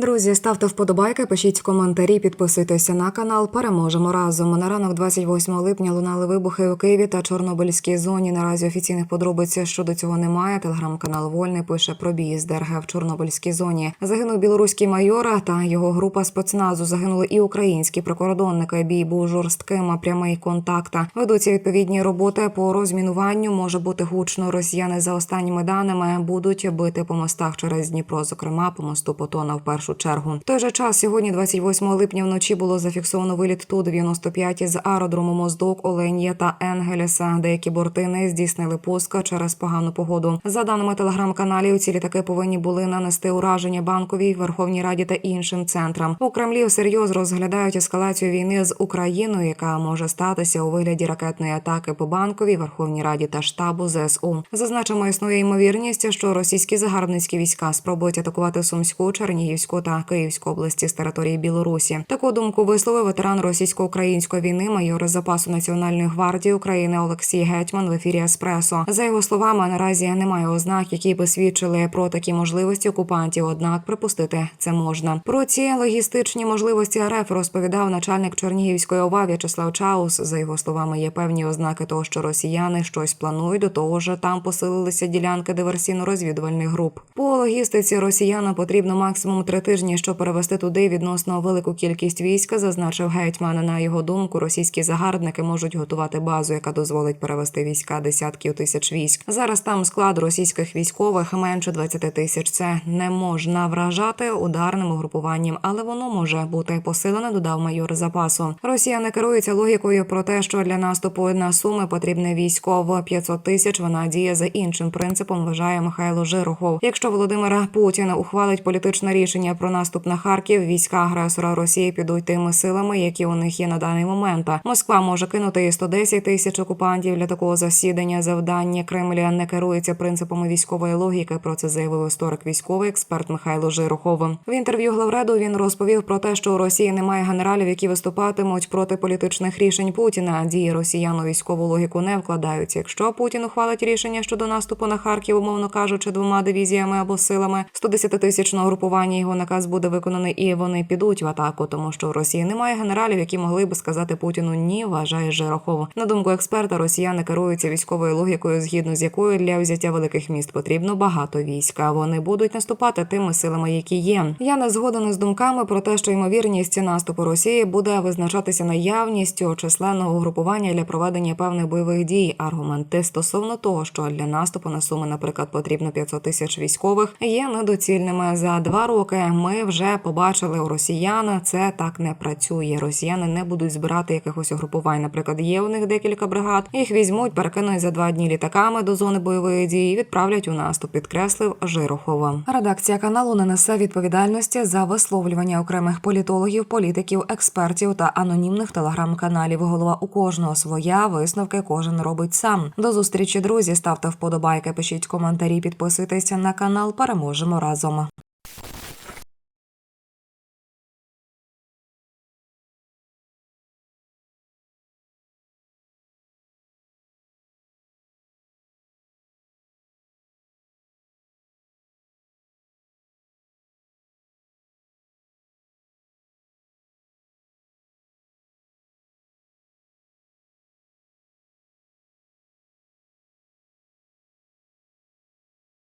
Друзі, ставте вподобайки, пишіть коментарі, підписуйтеся на канал. Переможемо разом. На ранок 28 липня лунали вибухи у Києві та Чорнобильській зоні. Наразі офіційних подробиць щодо цього немає. Телеграм-канал Вольний пише про бій з ДРГ в Чорнобильській зоні. Загинув білоруський майор та його група спецназу. Загинули і українські прикордонники. Бій був жорстким, а прямий контакт. Ведуться відповідні роботи по розмінуванню. Може бути гучно. Росіяни за останніми даними будуть бити по мостах через Дніпро. Зокрема, по мосту Потона в першу чергу. В той же час сьогодні, 28 липня, вночі було зафіксовано виліт ту 95 з аеродрому Моздок, Оленія та Енгелеса. Деякі борти не здійснили пуск через погану погоду. За даними телеграм-каналів, ці літаки повинні були нанести ураження банковій Верховній Раді та іншим центрам. У Кремлі всерйоз розглядають ескалацію війни з Україною, яка може статися у вигляді ракетної атаки по банковій Верховній Раді та штабу ЗСУ. Зазначимо, існує ймовірність, що російські загарбницькі війська спробують атакувати Сумську, Чернігівську та Київську області з території Білорусі. Таку думку висловив ветеран російсько-української війни, майор запасу Національної гвардії України Олексій Гетьман в ефірі Еспресо. За його словами, наразі немає ознак, які би свідчили про такі можливості окупантів. Однак припустити це можна. Про ці логістичні можливості РФ розповідав начальник Чернігівської ОВА В'ячеслав Чаус. За його словами, є певні ознаки того, що росіяни щось планують. До того ж, там посилилися ділянки диверсійно-розвідувальних груп. По логістиці росіянам потрібно максимум три тижні, щоб перевести туди відносно велику кількість війська, зазначив гетьман. На його думку, російські загарбники можуть готувати базу, яка дозволить перевести війська десятків тисяч військ. Зараз там склад російських військових менше 20 тисяч. Це не можна вражати ударним угрупуванням, але воно може бути посилене. Додав майор запасу. Росія не керується логікою про те, що для наступу на суми потрібне військо в 500 тисяч. Вона діє за іншим принципом. Вважає Михайло Жирохов. Якщо Володимир Путін ухвалить політичне рішення про наступ на Харків, війська агресора Росії підуть тими силами, які у них є на даний момент. Москва може кинути і 110 тисяч окупантів для такого засідання. Завдання Кремля не керується принципами військової логіки. Про це заявив історик військовий експерт Михайло Жирохов. В інтерв'ю главреду він розповів про те, що у Росії немає генералів, які виступатимуть проти політичних рішень Путіна. Дії росіян у військову логіку не вкладаються. Якщо Путін ухвалить рішення щодо наступу на Харків, умовно кажучи, двома дивізіями або силами 110-тисячного групування, його наказ буде виконаний, і вони підуть в атаку, тому що в Росії немає генералів, які могли б сказати Путіну ні, вважає Жирохов. На думку експерта, росіяни керуються військовою логікою, згідно з якою для взяття великих міст потрібно багато війська. Вони будуть наступати тими силами, які є. Я не згоден з думками про те, що ймовірність наступу Росії буде визначатися наявністю численного угрупування для проведення певних бойових дій. Аргументи стосовно того, що для наступу на суми, наприклад, потрібно 500 тисяч військових, є недоцільними. За два роки ми вже побачили у росіян. Це так не працює. Росіяни не будуть збирати якихось угрупувань. Наприклад, є у них декілька бригад. Їх візьмуть, перекинуть за два дні літаками до зони бойової дії. і Відправлять у наступ. Підкреслив Жирохова. Редакція каналу не несе відповідальності за висловлювання окремих політологів, політиків, експертів та анонімних телеграм-каналів. Голова у кожного своя висновки кожен робить сам. До зустрічі, друзі. Ставте вподобайки, пишіть коментарі, підписуйтеся на канал. Переможемо разом.